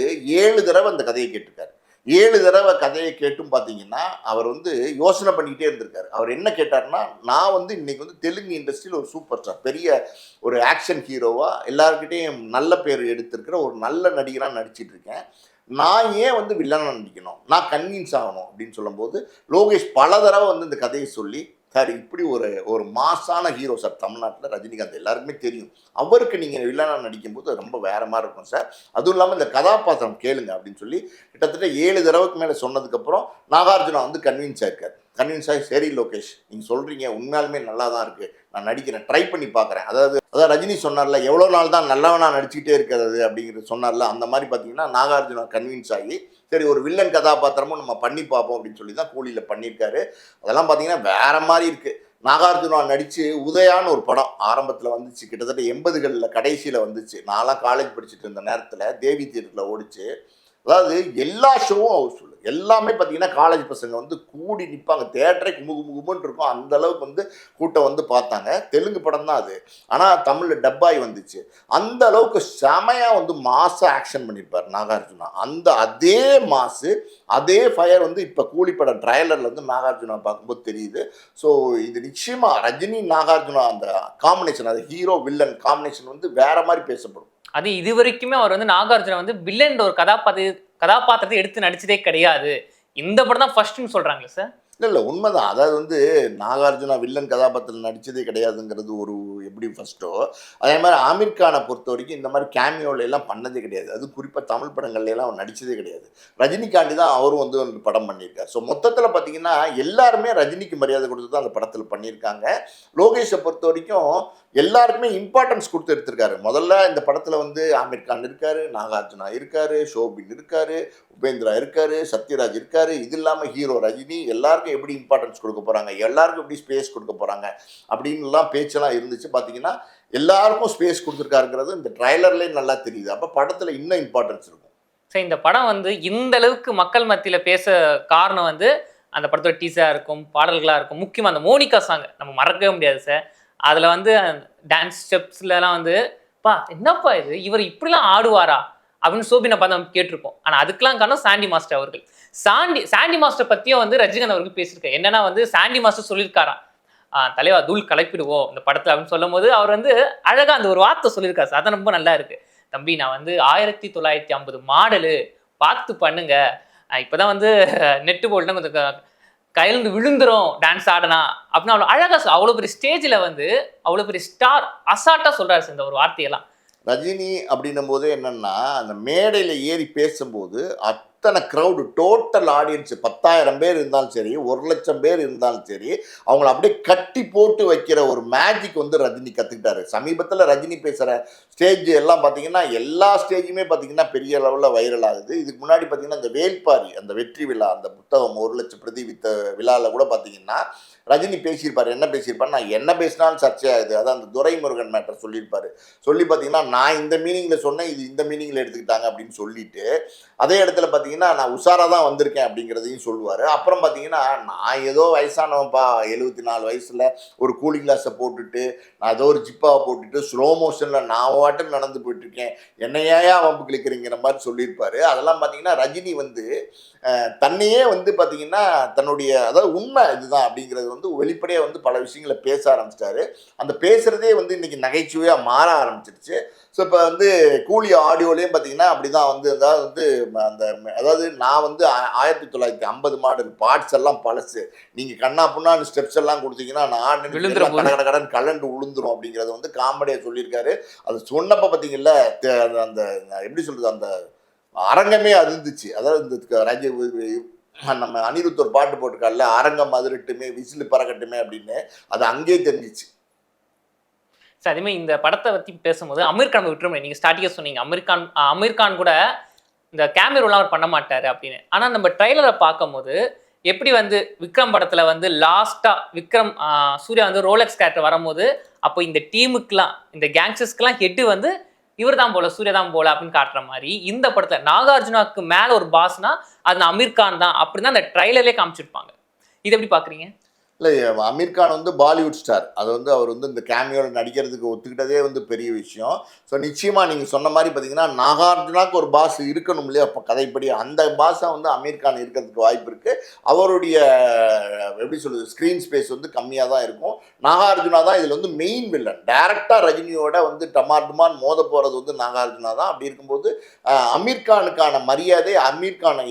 ஏழு தடவை அந்த கதையை கேட்டிருக்காரு. ஏழு தடவை கதையை கேட்டும் பார்த்தீங்கன்னா அவர் வந்து யோசனை பண்ணிக்கிட்டே இருந்திருக்காரு. அவர் என்ன கேட்டார்னா நான் வந்து இன்னைக்கு வந்து தெலுங்கு இண்டஸ்ட்ரியில் ஒரு சூப்பர் ஸ்டார் பெரிய ஒரு ஆக்ஷன் ஹீரோவாக எல்லாருக்கிட்டையும் நல்ல பேர் எடுத்திருக்கிற ஒரு நல்ல நடிகராக நடிச்சிட்டு இருக்கேன். நான் ஏன் வந்து வில்லனாக நடிக்கணும்? நான் கன்வின்ஸ் ஆகணும் அப்படின்னு சொல்லும்போது லோகேஷ் பல தடவை வந்து இந்த கதையை சொல்லி சார் இப்படி ஒரு ஒரு மாசான ஹீரோ சார் தமிழ்நாட்டில் ரஜினிகாந்த். எல்லாருக்குமே தெரியும். அவருக்கு நீங்கள் வில்லனாக நடிக்கும்போது அது ரொம்ப வேற மாதிரி இருக்கும் சார். அதுவும் இல்லாமல் இந்த கதாபாத்திரம் கேளுங்க அப்படின்னு சொல்லி கிட்டத்தட்ட ஏழு தடவைக்கு மேலே சொன்னதுக்கப்புறம் நாகார்ஜுனா வந்து கன்வின்ஸ் ஆயிருக்கார். கன்வின்ஸ் ஆகி சரி லோகேஷ் நீங்கள் சொல்கிறீங்க உண்மையாலுமே நல்லா தான் இருக்குது நான் நடிக்கிறேன் ட்ரை பண்ணி பார்க்குறேன். அதாவது அதாவது ரஜினி சொன்னார்ல எவ்வளோ நாள் தான் நல்லவனாக நடிச்சுக்கிட்டே இருக்கிறது அப்படிங்கிறது சொன்னார்ல அந்த மாதிரி பார்த்தீங்கன்னா நாகார்ஜுனா கன்வின்ஸ் ஆகி சரி ஒரு வில்லன் கதாபாத்திரமும் நம்ம பண்ணி பார்ப்போம் அப்படின்னு சொல்லி தான் கூலியில் பண்ணியிருக்காரு. அதெல்லாம் பார்த்தீங்கன்னா வேற மாதிரி இருக்குது நாகார்ஜுனா நடித்து உதயான்னு ஒரு படம் ஆரம்பத்தில் வந்துச்சு. கிட்டத்தட்ட எண்பதுகளில் கடைசியில் வந்துச்சு. நான்லாம் காலேஜ் படிச்சுட்டு இருந்த நேரத்தில் தேவி தியேட்டரில் ஓடிச்சு. அதாவது எல்லா ஷோவும் அவர் எல்லாமே பார்த்தீங்கன்னா காலேஜ் பசங்க வந்து கூடி நிற்பாங்க தேட்டரே கும்பு கும்பு கும்புன்னு இருக்கும். அந்த அளவுக்கு வந்து கூட்டம் வந்து பார்த்தாங்க. தெலுங்கு படம் தான் அது. ஆனால் தமிழில் டப்பாய் வந்துச்சு. அந்த அளவுக்கு செமையாக வந்து மாசாக ஆக்ஷன் பண்ணியிருப்பார் நாகார்ஜுனா. அந்த அதே மாசு அதே ஃபயர் வந்து இப்போ கூலிப்பட ட்ரைலரில் வந்து நாகார்ஜுனா பார்க்கும்போது தெரியுது. ஸோ இது நிச்சயமாக ரஜினி நாகார்ஜுனா அந்த காம்பினேஷன் அது ஹீரோ வில்லன் காம்பினேஷன் வந்து வேற மாதிரி பேசப்படும். அது இது வரைக்குமே அவர் வந்து நாகார்ஜுன வந்து வில்லன் ஒரு கதாபாத்திர கதாபாத்திரத்தை எடுத்து நடிச்சதே கிடையாது. இந்த படம் தான் ஃபர்ஸ்ட்னு சொல்கிறாங்களே சார் இல்லை இல்லை உண்மைதான். அதாவது வந்து நாகார்ஜுனா வில்லன் கதாபாத்திரம் நடித்ததே கிடையாதுங்கிறது ஒரு எப்படி ஃபர்ஸ்ட்டோ அதே மாதிரி ஆமீர் கானை பொறுத்த வரைக்கும் இந்த மாதிரி கேமியோல எல்லாம் பண்ணதே கிடையாது. அது குறிப்பாக தமிழ் படங்கள்ல எல்லாம் அவர் நடித்ததே கிடையாது. ரஜினிகாந்தி தான் அவரும் வந்து ஒரு படம் பண்ணியிருக்காரு. ஸோ மொத்தத்தில் பார்த்தீங்கன்னா எல்லாருமே ரஜினிக்கு மரியாதை கொடுத்து தான் அந்த படத்தில் பண்ணியிருக்காங்க. லோகேஷை பொறுத்த வரைக்கும் எல்லாருக்குமே இம்பார்ட்டன்ஸ் கொடுத்து எடுத்திருக்காரு. முதல்ல இந்த படத்தில் வந்து ஆமீர் கான் இருக்காரு நாகார்ஜுனா இருக்காரு ஷோபின் இருக்காரு உபேந்திரா இருக்காரு சத்யராஜ் இருக்காரு. இது இல்லாமல் ஹீரோ ரஜினி எல்லாருக்கும் எப்படி இம்பார்ட்டன்ஸ் கொடுக்க போகிறாங்க எல்லாருக்கும் எப்படி ஸ்பேஸ் கொடுக்க போகிறாங்க அப்படின்னுலாம் பேச்செல்லாம் இருந்துச்சு. பார்த்தீங்கன்னா எல்லாருக்கும் ஸ்பேஸ் கொடுத்துருக்காருங்கிறது இந்த ட்ரைலர்லேயே நல்லா தெரியுது. அப்போ படத்தில் இன்னும் இம்பார்ட்டன்ஸ் இருக்கும். சரி இந்த படம் வந்து இந்த அளவுக்கு மக்கள் மத்தியில் பேச காரணம் வந்து அந்த படத்தோட டீஸாக இருக்கும் பாடல்களாக இருக்கும். முக்கியமாக அந்த மோனிகா சாங் நம்ம மறக்கவே முடியாது சார் அதில் வந்து டான்ஸ் ஸ்டெப்ஸ்லலாம் வந்து பா என்னப்பா இது? இவர் இப்படிலாம் ஆடுவாரா? அப்படின்னு சோபினை பார்த்து நம்ம கேட்டிருப்போம். ஆனால் அதுக்கெல்லாம் காரணம் சாண்டி மாஸ்டர் அவர்கள். சாண்டி சாண்டி மாஸ்டர் பற்றியும் வந்து ரஜினிகாந்த் அவர்கள் பேசியிருக்காரு. என்னன்னா வந்து சாண்டி மாஸ்டர் சொல்லியிருக்காராம் தலைவா தூள் கலப்பிடுவோம் இந்த படத்தில் அப்படின்னு சொல்லும் போது அவர் வந்து அழகாக அந்த ஒரு வார்த்தை சொல்லியிருக்காரு. சார் ரொம்ப நல்லா இருக்குது தம்பி நான் வந்து ஆயிரத்தி தொள்ளாயிரத்தி ஐம்பது மாடலு பார்த்து பண்ணுங்க. இப்போ தான் வந்து நெட்டு போல்டுன்னு கொஞ்சம் கையிலிருந்து விழுந்துரும் டான்ஸ் ஆடனா அப்படின்னு அவ்வளோ அழகாக அவ்வளோ பெரிய ஸ்டேஜில் வந்து அவ்வளோ பெரிய ஸ்டார் அசால்ட்டாக சொல்கிறாரு சார் இந்த ஒரு வார்த்தையெல்லாம். ரஜினி அப்படின்னும் போது என்னென்னா அந்த மேடையில் ஏறி பேசும்போது அத்தனை க்ரௌடு டோட்டல் ஆடியன்ஸ் பத்தாயிரம் பேர் இருந்தாலும் சரி ஒரு லட்சம் பேர் இருந்தாலும் சரி அவங்கள அப்படியே கட்டி போட்டு வைக்கிற ஒரு மேஜிக் வந்து ரஜினி கற்றுக்கிட்டாரு சமீபத்தில் ரஜினி பேசுகிற ஸ்டேஜ் எல்லாம் பார்த்தீங்கன்னா எல்லா ஸ்டேஜுமே பார்த்தீங்கன்னா பெரிய லெவலில் வைரல் ஆகுது. இதுக்கு முன்னாடி பார்த்தீங்கன்னா இந்த வேல்பாரி அந்த வெற்றி விழா அந்த புத்தகம் ஒரு லட்சம் பிரதி வித்த விழாவில் கூட பார்த்தீங்கன்னா ரஜினி பேசியிருப்பார் என்ன பேசியிருப்பார் நான் என்ன பேசினாலும் சர்ச்சையாகுது. அதான் அந்த துரைமுருகன் மேட்டர் சொல்லியிருப்பாரு. சொல்லி பார்த்தீங்கன்னா நான் இந்த மீனிங்கில் சொன்னேன் இது இந்த மீனிங்கில் எடுத்துக்கிட்டாங்க அப்படின்னு சொல்லிட்டு அதே இடத்துல பார்த்தீங்கன்னா நான் உஷாராக தான் வந்திருக்கேன் அப்படிங்கிறதையும் சொல்லுவார். அப்புறம் பார்த்தீங்கன்னா நான் ஏதோ வயசானவன்ப்பா எழுபத்தி நாலு வயசில் ஒரு கூலிங் கிளாஸை போட்டுட்டு நான் ஏதோ ஒரு ஜிப்பாவை போட்டுட்டு ஸ்லோ மோஷனில் நான் வாட்டும் நடந்து போயிட்டுருக்கேன். என்னையா வம்பு கிளிக்கிறீங்கிற மாதிரி சொல்லியிருப்பார். அதெல்லாம் பார்த்தீங்கன்னா ரஜினி வந்து தன்னையே வந்து பார்த்தீங்கன்னா தன்னுடைய அதாவது உண்மை இதுதான் அப்படிங்கிறது வந்து வெளிப்படையாக வந்து பல விஷயங்களை பேச ஆரம்பிச்சிட்டாரு. அந்த பேசுகிறதே வந்து இன்னைக்கு நகைச்சுவையாக மாற ஆரம்பிச்சிருச்சு. ஸோ இப்போ வந்து கூலி ஆடியோலேயும் பார்த்தீங்கன்னா அப்படி தான் வந்து அதாவது வந்து அந்த அதாவது நான் வந்து ஆயிரத்தி தொள்ளாயிரத்தி ஐம்பது மாடல் பார்ட்ஸ் எல்லாம் பழசு. நீங்கள் கண்ணா புண்ணான்னு ஸ்டெப்ஸ் எல்லாம் கொடுத்தீங்கன்னா நான். கட கட கடன் கலண்டு விழுந்துரும் அப்படிங்கிறத வந்து காமெடியாக சொல்லியிருக்காரு. அது சொன்னப்போ பார்த்தீங்கல்ல அந்த- அந்த எப்படி சொல்றது அந்த அரங்கமே அதிர்ந்துச்சு. அதாவது இந்த க- நம்ம அனிருத் ஒரு பாட்டு போட்டிருக்காருல்ல அரங்கம் அதிரட்டுமே விசில் பறக்கட்டுமே அப்படின்னு அது அங்கேயே தெரிஞ்சிச்சு. சார் அதே இந்த படத்தை பற்றி பேசும்போது அமீர்கான் விட்டுரும் நீங்கள் ஸ்டார்டிங்காக சொன்னீங்க அமீர்கான் அமீர்கான் கூட இந்த கேமரோலாம் அவர் பண்ண மாட்டார் அப்படின்னு. ஆனால் நம்ம ட்ரைலரை பார்க்கும்போது எப்படி வந்து விக்ரம் படத்தில் வந்து லாஸ்ட்டாக விக்ரம் சூர்யா வந்து ரோலெக்ஸ் கேரக்டர் வரும்போது அப்போ இந்த டீமுக்கெலாம் இந்த கேங்ஸ்டர்ஸ்க்கெலாம் ஹெட்டு வந்து இவர் தான் போல சூர்யா தான் போல அப்படின்னு காட்டுற மாதிரி இந்த படத்துல நாகார்ஜுனாவுக்கு மேல ஒரு பாஸ்னா அது அமீர் கான் தான் அப்படின்னு அந்த ட்ரைலர்லேயே காமிச்சிருப்பாங்க. இது எப்படி பாக்குறீங்க? இல்லை அமீர் கான் வந்து பாலிவுட் ஸ்டார். அது வந்து அவர் வந்து இந்த கேமியோவில் நடிக்கிறதுக்கு ஒத்துக்கிட்டதே வந்து பெரிய விஷயம். ஸோ நிச்சயமாக நீங்கள் சொன்ன மாதிரி பார்த்தீங்கன்னா நாகார்ஜுனாக்கு ஒரு பாஸ் இருக்கணும் இல்லையா? அப்போ கதைப்படி அந்த பாஸாக வந்து அமீர் கான் இருக்கிறதுக்கு வாய்ப்பு இருக்குது அவருடைய எப்படி சொல்கிறது ஸ்க்ரீன் ஸ்பேஸ் வந்து கம்மியாக தான் இருக்கும். நாகார்ஜுனா தான் இதில் வந்து மெயின் வில்லன் டேரெக்டாக ரஜினியோட வந்து டமார் டுமான் மோத போகிறது வந்து நாகார்ஜுனா தான். அப்படி இருக்கும்போது அமீர் கானுக்கான மரியாதை அமீர் கான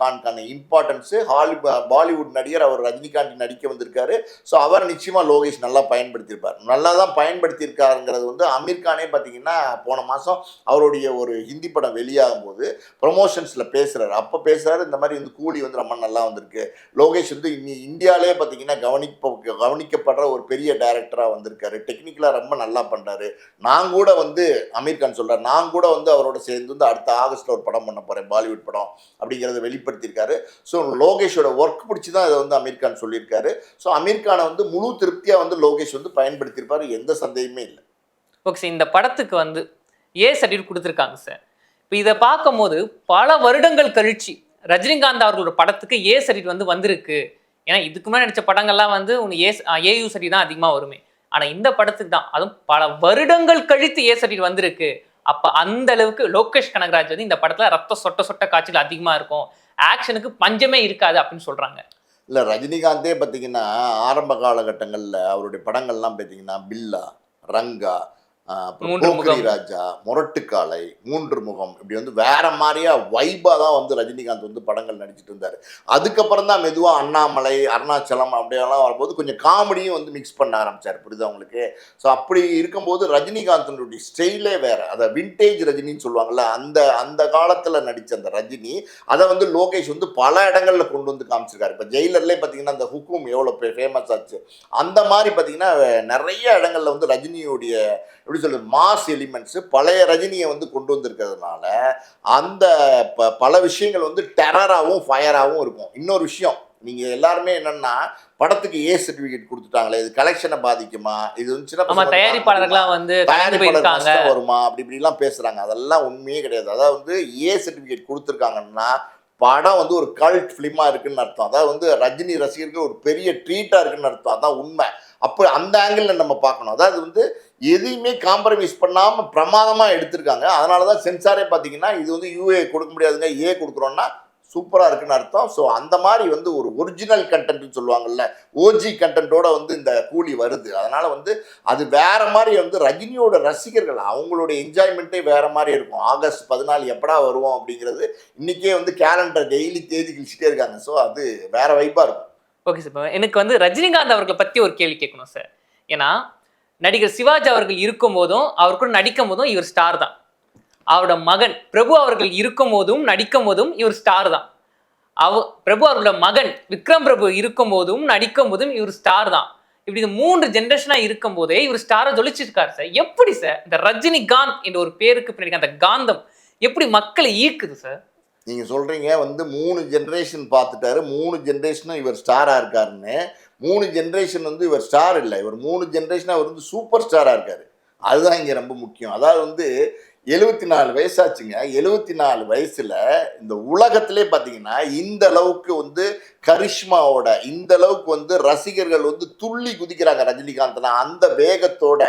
கானுக்கான இம்பார்ட்டன்ஸு ஹாலி பாலிவுட் நடிகர் அவர் ரஜினிகாந்த் நடிக்க வந்திருக்காரு. ஸோ அவர் நிச்சயமாக லோகேஷ் நல்லா பயன்படுத்தியிருப்பார். நல்லா தான் பயன்படுத்தியிருக்காருங்கிறது வந்து அமீர் கானே பார்த்தீங்கன்னா போன மாதம் அவருடைய ஒரு ஹிந்தி படம் வெளியாகும் போது ப்ரொமோஷன்ஸில் பேசுகிறாரு அப்போ பேசுகிறாரு இந்த மாதிரி வந்து கூலி வந்து ரொம்ப நல்லா வந்திருக்கு. லோகேஷ் வந்து இன்னி இந்தியாவிலே பார்த்தீங்கன்னா கவனிப்ப கவனிக்கப்படுற ஒரு பெரிய டைரக்டராக வந்திருக்காரு. டெக்னிக்கலாக ரொம்ப நல்லா பண்ணுறாரு நான் கூட வந்து அமீர் கான் சொல்கிறார் நான் கூட வந்து அவரோட சேர்ந்து வந்து அடுத்த ஆகஸ்ட்டில் ஒரு படம் பண்ண போகிறேன் பாலிவுட் படம் அப்படிங்கிறத வெளிப்படுத்தியிருக்காரு. ஸோ லோகேஷோட ஒர்க் பிடிச்சி தான் இதை வந்து அமீர் கான் சொல்லியிருக்காரு. ஸோ அமீர் கானை வந்து முழு திருப்தியாக வந்து லோகேஷ் வந்து பயன்படுத்தியிருப்பார் எந்த சந்தேகமே இல்லை. ஓகே சார் இந்த படத்துக்கு வந்து ஏ சர்டிஃபிகேட் கொடுத்துருக்காங்க சார் இப்போ இதை பார்க்கும்போது பல வருடங்கள் கழிச்சு ரஜினிகாந்த் அவர்களோட படத்துக்கு ஏ சர்டிஃபிகேட் வந்து வந்திருக்கு. ஏன்னா இதுக்கு முன்னாடி நடிச்ச படங்கள்லாம் வந்து ஒன்று ஏ ஏயு சரி தான் அதிகமாக வருமே. ஆனால் இந்த படத்துக்கு தான். அதுவும் பல வருடங்கள் கழித்து ஏ சர்டிஃபிகேட் வந்திருக்கு. அப்போ அந்த அளவுக்கு லோகேஷ் கனகராஜ் வந்து இந்த படத்தில் ரத்த சொட்ட சொட்ட காட்சிகள் அதிகமாக இருக்கும். ஆக்ஷனுக்கு பஞ்சமே இருக்காது அப்படின்னு சொல்கிறாங்க இல்லை ரஜினிகாந்தே பார்த்தீங்கன்னா ஆரம்ப காலகட்டங்களில் அவருடைய படங்கள்லாம் பார்த்தீங்கன்னா பில்லா ரங்கா ராஜா முரட்டுக்காலை மூன்று முகம். இப்படி வந்து வேற மாதிரியா வைபா தான் வந்து ரஜினிகாந்த் வந்து படங்கள் நடிச்சிட்டு இருந்தார். அதுக்கப்புறம் தான் மெதுவாக அண்ணாமலை அருணாச்சலம் அப்படியெல்லாம் வரும்போது கொஞ்சம் காமெடியும் வந்து மிக்ஸ் பண்ண ஆரம்பிச்சார். புரியுதா உங்களுக்கு? ஸோ அப்படி இருக்கும்போது ரஜினிகாந்தனுடைய ஸ்டைலே வேற. அதை விண்டேஜ் ரஜினின்னு சொல்லுவாங்கல்ல அந்த அந்த காலத்தில் நடித்த அந்த ரஜினி அதை வந்து லோகேஷ் வந்து பல இடங்கள்ல கொண்டு வந்து காமிச்சிருக்காரு. இப்போ ஜெயிலர்லேயே பார்த்தீங்கன்னா அந்த ஹுக்கும் எவ்வளோ ஃபேமஸ் ஆச்சு. அந்த மாதிரி பார்த்தீங்கன்னா நிறைய இடங்கள்ல வந்து ரஜினியுடைய எப்படி சொல்றது மாஸ் எலிமெண்ட்ஸ் பழைய ரஜினியை வந்து கொண்டு வந்திருக்கிறதுனால அந்த ப பல விஷயங்கள் வந்து டெரராகவும் ஃபயராகவும் இருக்கும். இன்னொரு விஷயம் நீங்கள் எல்லாருமே என்னன்னா படத்துக்கு ஏ சர்டிஃபிகேட் கொடுத்துட்டாங்களே இது கலெக்ஷனை பாதிக்குமா? இது வந்து சின்ன தயாரிப்பாளர்கள்லாம் வந்து தயாரிப்பாளர் வருமா? அப்படி இப்படிலாம் பேசுறாங்க. அதெல்லாம் உண்மையே கிடையாது. அதாவது வந்து ஏ சர்டிஃபிகேட் கொடுத்துருக்காங்கன்னா படம் வந்து ஒரு கல்ட் ஃபிலிமாக இருக்குன்னு அர்த்தம். அதாவது வந்து ரஜினி ரசிகருக்கு ஒரு பெரிய ட்ரீட்டாக இருக்குன்னு அர்த்தம். அதான் உண்மை. அப்போ அந்த ஆங்கிளில் நம்ம பார்க்கணும். அதாவது வந்து எதையுமே காம்ப்ரமைஸ் பண்ணாமல் பிரமாதமாக எடுத்திருக்காங்க. அதனால தான் சென்சாரே பார்த்தீங்கன்னா இது வந்து யூஏ கொடுக்க முடியாதுங்க. ஏ கொடுக்குறோன்னா சூப்பராக இருக்குன்னு அர்த்தம். ஸோ அந்த மாதிரி வந்து ஒரு ஒரிஜினல் கண்டென்ட்னு சொல்லுவாங்கல்ல ஓஜி கண்டென்ட்டோட வந்து இந்த கூலி வருது. அதனால் வந்து அது வேற மாதிரி வந்து ரஜினியோட ரசிகர்கள் அவங்களோட என்ஜாய்மெண்ட்டே வேற மாதிரி இருக்கும். ஆகஸ்ட் பதினாலு எப்படா வருவோம் அப்படிங்கிறது இன்றைக்கே வந்து கேலண்டர் டெய்லி தேதி கிழிச்சிட்டே இருக்காங்க. ஸோ அது வேற வைப்பாக இருக்கும். ஓகே சார் இப்போ எனக்கு வந்து ரஜினிகாந்த் அவர்களை பற்றி ஒரு கேள்வி கேட்கணும் சார் ஏன்னா நடிகர் சிவாஜி அவர்கள் இருக்கும் போதும் அவர் கூட நடிக்கும் போதும் இவர் ஸ்டார் தான். அவரோட மகன் பிரபு அவர்கள் இருக்கும் போதும் நடிக்கும் போதும் இவர் ஸ்டார் தான். அவ பிரபு அவர்களோட மகன் விக்ரம் பிரபு இருக்கும் போதும் நடிக்கும் போதும் இவர் ஸ்டார் தான். இப்படி இந்த மூன்று ஜென்ரேஷனா இருக்கும் போதே இவர் ஸ்டாரை ஜொலிச்சிருக்காரு சார் எப்படி சார் இந்த ரஜினிகாந்த் என்ற ஒரு பேருக்கு பின்னாடி அந்த காந்தம் எப்படி மக்களை ஈர்க்குது சார் நீங்கள் சொல்கிறீங்க வந்து மூணு ஜென்ரேஷன் பார்த்துட்டாரு. மூணு ஜென்ரேஷனும் இவர் ஸ்டாராக இருக்காருன்னு. மூணு ஜென்ரேஷன் வந்து இவர் ஸ்டார் இல்லை. இவர் மூணு ஜென்ரேஷனாக அவர் வந்து சூப்பர் ஸ்டாராக இருக்கார். அதுதான் இங்கே ரொம்ப முக்கியம். அதாவது வந்து எழுபத்தி நாலு வயசாச்சுங்க. எழுபத்தி நாலு வயசுல இந்த உலகத்திலே பார்த்தீங்கன்னா இந்த அளவுக்கு வந்து கரிஷ்மாவோட இந்த அளவுக்கு வந்து ரசிகர்கள் வந்து துள்ளி குதிக்கிறாங்க ரஜினிகாந்த்னா. அந்த வேகத்தோட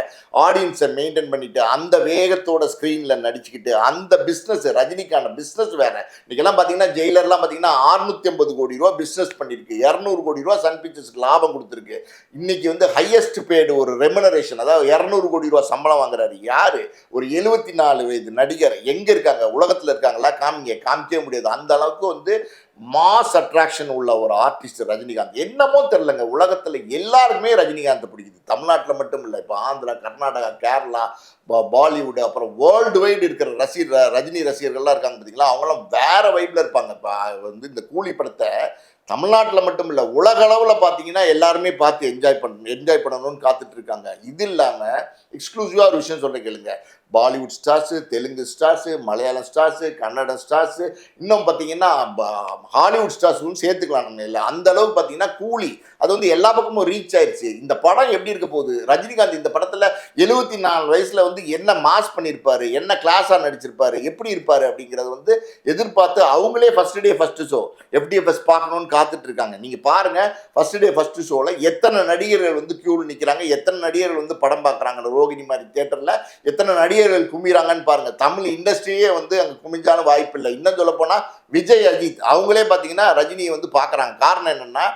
ஆடியன்ஸை மெயின்டைன் பண்ணிட்டு அந்த வேகத்தோட ஸ்க்ரீனில் நடிச்சுக்கிட்டு அந்த பிஸ்னஸ் ரஜினிகாந்த் பிஸ்னஸ் வேற. இன்னைக்கெல்லாம் பார்த்தீங்கன்னா ஜெயிலர்லாம் பார்த்தீங்கன்னா அறுநூத்தி ஐம்பது கோடி ரூபா பிஸ்னஸ் பண்ணியிருக்கு இரநூறு கோடி ரூபா சன் பிக்சர்ஸ்க்கு லாபம் கொடுத்துருக்கு. இன்னைக்கு வந்து ஹையஸ்ட் பேடு ஒரு ரெமுனரேஷன் அதாவது இரநூறு கோடி ரூபா சம்பளம் வாங்குறாரு யாரு? ஒரு எழுபத்தி நாலு இது நடிகர் எங்கே இருக்காங்க? உலகத்தில் இருக்காங்களா? காமிங்க. காமிக்கவே முடியாது. அந்த அளவுக்கு வந்து மாஸ் அட்ராக்ஷன் உள்ள ஒரு ஆர்டிஸ்ட் ரஜினிகாந்த். என்னமோ தெரிலங்க உலகத்தில் எல்லாருக்குமே ரஜினிகாந்த் பிடிக்குது. தமிழ்நாட்டில் மட்டும் இல்லை. இப்போ ஆந்திரா கர்நாடகா கேரளா பா- பாலிவுட் அப்புறம் வேர்ல்டு வைடு இருக்கிற ரசிகர் ரஜினி ரசிகர்கள்லாம் இருக்காங்க பார்த்தீங்களா அவங்களாம் வேற வைப்பில் இருப்பாங்க. இப்போ வந்து இந்த கூலி படத்தை தமிழ்நாட்டில் மட்டும் இல்லை உலக அளவில் பார்த்தீங்கன்னா எல்லாருமே பார்த்து என்ஜாய் பண்ணணும் என்ஜாய் பண்ணணும்னு காத்துட்ருக்காங்க இது இல்லாமல் எக்ஸ்க்ளூசிவாக ஒரு விஷயம் சொல்ல கேளுங்க. Bollywood stars Telugu stars Malayalam stars Kannada stars இன்னும் பார்த்தீங்கன்னா ஹாலிவுட் ஸ்டார்ஸும் சேர்த்துக்கலாம் நம்ம இல்லை. அந்த அளவுக்கு பார்த்தீங்கன்னா கூலி. அது வந்து எல்லா பக்கமும் ரீச் ஆயிடுச்சு இந்த படம் எப்படி இருக்க போகுது? ரஜினிகாந்த் இந்த படத்தில் எழுபத்தி நாலு வயசில் வந்து என்ன மாஸ் பண்ணியிருப்பார் என்ன கிளாஸாக நடிச்சிருப்பார்? எப்படி இருப்பார்? அப்படிங்கிறது வந்து எதிர்பார்த்து அவங்களே first day first show FDFS பார்க்கணும்னு காத்துட்டு இருக்காங்க. நீங்கள் பாருங்க ஃபர்ஸ்ட் டே ஃபஸ்ட்டு ஷோவில் எத்தனை நடிகர்கள் வந்து க்யூவில் நிற்கிறாங்க எத்தனை நடிகர்கள் வந்து படம் பார்க்குறாங்கன்னு ரோகிணி மாதிரி தேட்டரில் எத்தனை நடிகர்கள் குமிறாங்கன்னு பாருங்கள் தமிழ் இண்டஸ்ட்ரியே வந்து அங்கே குமிஞ்சாலும் வாய்ப்பு இல்லை இன்னும் சொல்ல போனால் விஜய் அஜித் அவங்களே பார்த்தீங்கன்னா ரஜினியை வந்து பார்க்குறாங்க காரணம் என்னென்னா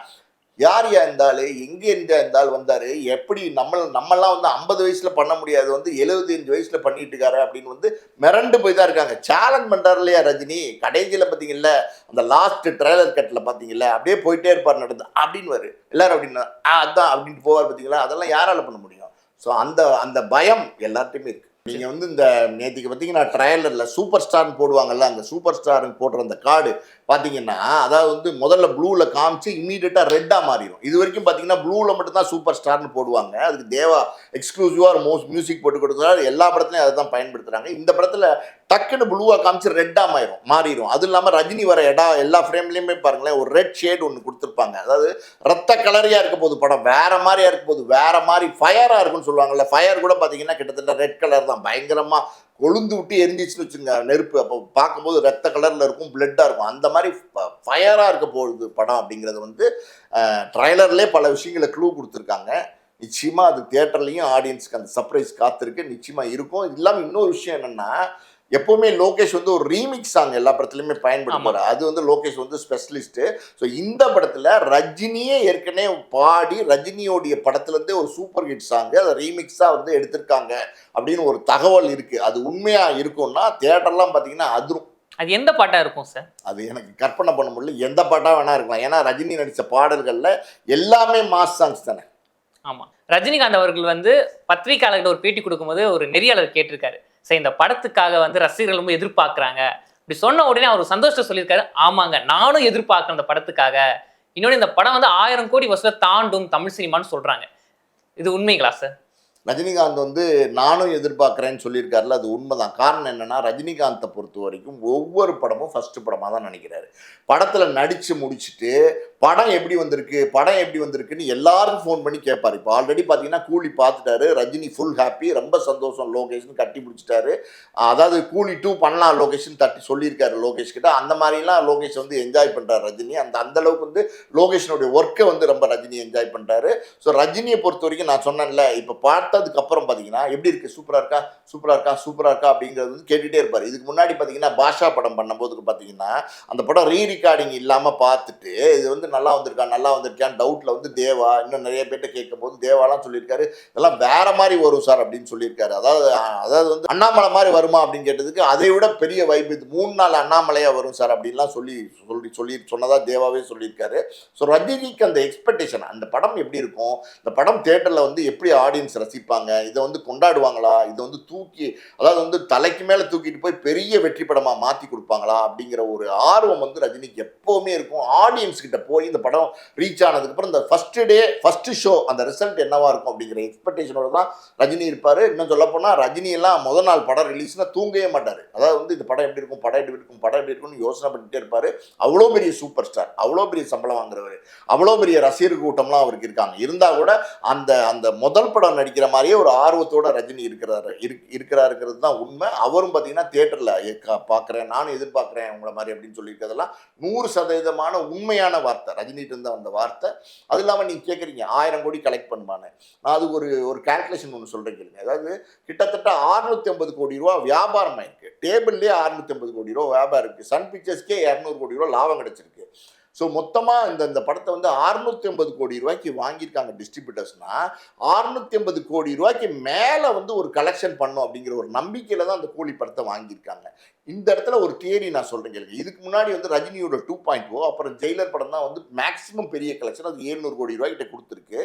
யார் யா இருந்தால் எங்கே இருந்த இருந்தால் வந்தார் எப்படி நம்ம நம்மலாம் வந்து ஐம்பது வயசில் பண்ண முடியாது வந்து எழுபத்தஞ்சு வயசில் பண்ணிட்டு இருக்காரு அப்படின்னு வந்து மிரண்டு போய் தான் இருக்காங்க. சேலஞ்ச் பண்ணுறாரு இல்லையா ரஜினி? கடைசியில் பார்த்தீங்கல்ல அந்த லாஸ்ட் ட்ரெய்லர் கட்டில் பார்த்தீங்கல்ல அப்படியே போயிட்டே இருப்பார் நடந்து. அப்படின்னு வரு எல்லாரும் அப்படின்னா அதான் அப்படின்ட்டு போவார் பார்த்தீங்களா அதெல்லாம் யாரால பண்ண முடியும்? ஸோ அந்த அந்த பயம் எல்லார்ட்டையுமே இருக்கு. நீங்கள் வந்து இந்த நேற்றுக்கு பார்த்தீங்கன்னா ட்ரையலரில் சூப்பர் ஸ்டார்னு போடுவாங்கல்ல அந்த சூப்பர் ஸ்டாருன்னு போடுற அந்த கார்டு பார்த்தீங்கன்னா அதாவது வந்து முதல்ல ப்ளூவில் காமிச்சு இம்மீடியட்டாக ரெட்டாக மாறிடும் இது வரைக்கும் பார்த்தீங்கன்னா ப்ளூவில் மட்டும்தான் சூப்பர் ஸ்டார்னு போடுவாங்க. அதுக்கு தேவா எக்ஸ்க்ளூசிவாக ஒரு மோஸ்ட் மியூசிக் போட்டு கொடுத்ததால எல்லா படத்துலையும் அதை தான் பயன்படுத்துகிறாங்க இந்த படத்தில் டக்குன்னு ப்ளூவா காமிச்சு ரெட்டா மாறிடும் மாறிடும் அது இல்லாம ரஜினி வர இடம் எல்லா ஃப்ரேம்லயுமே பாருங்களேன் ஒரு ரெட் ஷேட் ஒன்று கொடுத்துருப்பாங்க. அதாவது ரத்த கலரியா இருக்க போது படம் வேற மாதிரியா இருக்க போது வேற மாதிரி ஃபயரா இருக்கும்னு சொல்லுவாங்கல்ல ஃபயர் கூட பாத்தீங்கன்னா கிட்டத்தட்ட ரெட் கலர் தான். பயங்கரமா கொழுந்து விட்டு எரிஞ்சிச்சுன்னு வச்சுங்க நெருப்பு. அப்போ பார்க்கும்போது ரத்த கலரில் இருக்கும் பிளட்டாக இருக்கும். அந்த மாதிரி ஃபயராக இருக்க போகுது படம் அப்படிங்கிறது வந்து ட்ரைலர்லேயே பல விஷயங்களை க்ளூ கொடுத்துருக்காங்க. நிச்சயமாக அது தியேட்டர்லேயும் ஆடியன்ஸ்க்கு அந்த சர்ப்ரைஸ் காத்திருக்கு. நிச்சயமாக இருக்கும். இது இல்லாமல் இன்னொரு விஷயம் என்னென்னா எப்போவுமே லோகேஷ் வந்து ஒரு ரீமிக்ஸ் சாங் எல்லா படத்துலையுமே பயன்படுத்துவார். அது வந்து லோகேஷ் வந்து ஸ்பெஷலிஸ்ட்டு ஸோ இந்த படத்தில் ரஜினியே ஏற்கனவே பாடி ரஜினியோடைய படத்துலேருந்தே ஒரு சூப்பர் ஹிட் சாங் அதை ரீமிக்ஸாக வந்து எடுத்திருக்காங்க அப்படின்னு ஒரு தகவல் இருக்குது அது உண்மையாக இருக்கும்னா தியேட்டர்லாம் பார்த்தீங்கன்னா அதிரும். அது எந்த பாட்டா இருக்கும் சார் அது எனக்கு கற்பனை பண்ண முடியல. எந்த பாட்டாக வேணா இருக்கலாம். ஏன்னா ரஜினி நடித்த பாடல்களில் எல்லாமே மாஸ் சாங்ஸ் தானே. ஆமா. ரஜினிகாந்த் அவர்கள் வந்து பத்திரிகையாளர்கிட்ட ஒரு பேட்டி கொடுக்கும்போது ஒரு நெறியாளர் கேட்டிருக்காரு. சரி இந்த படத்துக்காக வந்து ரசிகர்கள் ரொம்ப எதிர்பார்க்குறாங்க. இப்படி சொன்ன உடனே அவர் சந்தோஷத்தை சொல்லியிருக்காரு. ஆமாங்க நானும் எதிர்பார்க்குறேன் இந்த படத்துக்காக. இன்னொன்று இந்த படம் வந்து ஆயிரம் கோடி வசூலை தாண்டும் தமிழ் சினிமான்னு சொல்கிறாங்க இது உண்மைங்களா சார் ரஜினிகாந்த் வந்து நானும் எதிர்பார்க்குறேன்னு சொல்லியிருக்காருல அது உண்மைதான். காரணம் என்னன்னா ரஜினிகாந்தை பொறுத்த வரைக்கும் ஒவ்வொரு படமும் ஃபர்ஸ்ட் படமாக தான் நினைக்கிறாரு படத்தில் நடித்து முடிச்சுட்டு படம் எப்படி வந்திருக்கு படம் எப்படி வந்திருக்குன்னு எல்லாருக்கும் ஃபோன் பண்ணி கேட்பார். இப்போ ஆல்ரெடி பார்த்தீங்கன்னா கூலி பார்த்துட்டாரு ரஜினி ஃபுல் ஹாப்பி ரொம்ப சந்தோஷம் லோகேஷ்னு கட்டி பிடிச்சிட்டாரு அதாவது கூலி டூ பண்ணலாம் லோகேஷ்னு தட்டி சொல்லியிருக்காரு லோகேஷ் கிட்ட. அந்த மாதிரிலாம் லோகேஷ் வந்து என்ஜாய் பண்ணுறாரு ரஜினி. அந்த அந்த அளவுக்கு வந்து லோகேஷனுடைய ஒர்க்கை வந்து ரொம்ப ரஜினி என்ஜாய் பண்ணுறாரு ஸோ ரஜினியை பொறுத்த வரைக்கும் நான் சொன்னேன்ல இப்போ பார்த்ததுக்கப்புறம் பார்த்தீங்கன்னா எப்படி இருக்குது சூப்பராக இருக்கா? சூப்பராக இருக்கா? சூப்பராக இருக்கா? அப்படிங்கிறது வந்து கேட்டுகிட்டே இருப்பார். இதுக்கு முன்னாடி பார்த்தீங்கன்னா பாஷா படம் பண்ணும்போதுக்கு பார்த்தீங்கன்னா அந்த படம் ரீ ரெக்கார்டிங் இல்லாமல் பார்த்துட்டு இது வந்து நல்லா வந்திருக்கா நல்லா வந்திருக்கான்னு டவுட்டில் வந்து தேவா இன்னும் நிறைய பேர்ட்ட கேட்கும் போது தேவாலாம் சொல்லியிருக்காரு. இதெல்லாம் வேற மாதிரி வரும் சார் அப்படின்னு சொல்லியிருக்காரு. அதாவது அதாவது வந்து அண்ணாமலை மாதிரி வருமா அப்படின்னு கேட்டதுக்கு அதை விட பெரிய வைப்பு இது. மூணு நாள் அண்ணாமலையாக வரும் சார் அப்படின்லாம் சொல்லி சொல்லி சொல்லி சொன்னதா தேவாவே சொல்லியிருக்காரு. ஸோ ரஜினிக்கு அந்த எக்ஸ்பெக்டேஷன் அந்த படம் எப்படி இருக்கும்? இந்த படம் தேட்டரில் வந்து எப்படி ஆடியன்ஸ் ரசிப்பாங்க? இதை வந்து கொண்டாடுவாங்களா? இதை வந்து தூக்கி அதாவது வந்து தலைக்கு மேலே தூக்கிட்டு போய் பெரிய வெற்றி படமாக மாற்றி கொடுப்பாங்களா? அப்படிங்கிற ஒரு ஆர்வம் வந்து ரஜினிக்கு எப்போவுமே இருக்கும். ஆடியன்ஸ் கிட்ட போய் இந்த படம் ரீச் ஆனதுக்கப்புறம் இந்த ஃபஸ்ட்டு டே ஃபர்ஸ்ட் ஷோ அந்த ரிசல்ட் என்னவா இருக்கும் அப்படிங்கிற எக்ஸ்பெக்டேஷனோட தான் ரஜினி இருப்பார். இன்னும் சொல்லப்போனால் ரஜினி எல்லாம் முத நாள் படம் ரிலீஸ்னா தூங்கவே மாட்டார். அதாவது வந்து இந்த படம் எப்படி இருக்கும் படம் எப்படி இருக்கும் படம் எப்படி இருக்கும்னு யோசனை பண்ணிட்டே இருப்பார். அவ்வளோ பெரிய சூப்பர் ஸ்டார் அவ்வளோ பெரிய சம்பளம் வாங்குறவர் அவ்வளோ பெரிய ரசிகர் கூட்டம்லாம் அவருக்கு இருக்காங்க. இருந்தால் கூட அந்த அந்த முதல் படம் நடிக்கிற மாதிரியே ஒரு ஆர்வத்தோட ரஜினி இருக்கிறாரு இருக் இருக்கிறாருங்கிறது தான் உண்மை. அவரும் பார்த்தீங்கன்னா தேட்டரில் பார்க்குறேன் நானும் எதிர்பார்க்குறேன் உங்களை மாதிரி அப்படின்னு சொல்லியிருக்கிறதெல்லாம் நூறு சதவீதமான உண்மையான வார்த்தை. ரஜினிகிட்ட இருந்து அந்த வார்த்தை அது இல்லாமல் நீங்கள் கேட்குறீங்க ஆயிரம் கோடி கலெக்ட் பண்ணுமான்னு. நான் அது ஒரு ஒரு கால்குலேஷன் ஒன்று சொல்கிறேன் கேளுங்க. அதாவது கிட்டத்தட்ட 650 ஐம்பது கோடி ரூபா வியாபாரம் ஆயிருக்கு. டேபிள்லேயே 650 ஐம்பது கோடி ரூபா வியாபாரம் இருக்குது சன் பிக்சர்ஸ்க்கே இரநூறு கோடி ரூபா லாபம் கிடச்சிருக்கு. ஸோ மொத்தமாக இந்த இந்த படத்தை வந்து 650 ஐம்பது கோடி ரூபாய்க்கு வாங்கியிருக்காங்க டிஸ்ட்ரிபியூட்டர்ஸ்னா 650 ஐம்பது கோடி ரூபாய்க்கு மேலே வந்து ஒரு கலெக்ஷன் பண்ணும் அப்படிங்கிற ஒரு நம்பிக்கையில் தான் அந்த கூலி படத்தை வாங்கியிருக்காங்க. இந்த இடத்துல ஒரு தியரி நான் சொல்கிறேன் கேளுங்க. இதுக்கு முன்னாடி வந்து ரஜினியோட டூ பாயிண்ட் ஓ அப்புறம் ஜெயிலர் படம் தான் வந்து மேக்ஸிமம் பெரிய கலெக்ஷன் அது 700 கோடி ரூபாய்கிட்ட கொடுத்துருக்கு.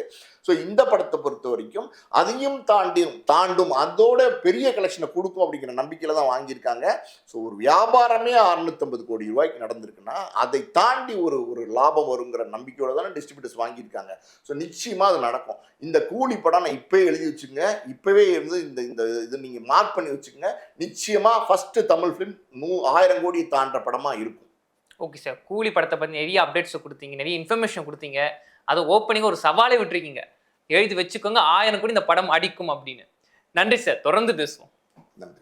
ஸோ இந்த படத்தை பொறுத்த வரைக்கும் அதையும் தாண்டியும் தாண்டும் அதோட பெரிய கலெக்ஷனை கொடுக்கும் அப்படிங்கிற நம்பிக்கையில் தான் வாங்கியிருக்காங்க. ஸோ ஒரு வியாபாரமே 650 கோடி ரூபாய்க்கு நடந்திருக்குன்னா அதை தாண்டி ஒரு ஒரு லாபம் வருங்கிற நம்பிக்கையோட தானே டிஸ்ட்ரிபியூட்டர்ஸ் வாங்கியிருக்காங்க. ஸோ நிச்சயமாக அது நடக்கும். இந்த கூலி படம் நான் இப்போவே எழுதி வச்சுங்க இப்போவே இருந்து இந்த இந்த இது நீங்கள் மார்க் பண்ணி வச்சுக்கோங்க. நிச்சயமாக ஃபஸ்ட்டு தமிழ் ஃபிலிம் நூ ஆயிரம் கோடி தாண்டுற படமாக இருக்கும். ஓகே சார் கூலி படத்தை பற்றி நிறைய அப்டேட்ஸ் கொடுத்தீங்க. நிறைய இன்ஃபர்மேஷன் கொடுத்தீங்க. அது ஓப்பனிங் ஒரு சவாலே விட்டுருக்கீங்க. எழுதி வச்சுக்கோங்க. ஆயிரம் கோடி இந்த படம் அடிக்கும் அப்படின்னு. நன்றி சார் தொடர்ந்து பேசுவோம். நன்றி.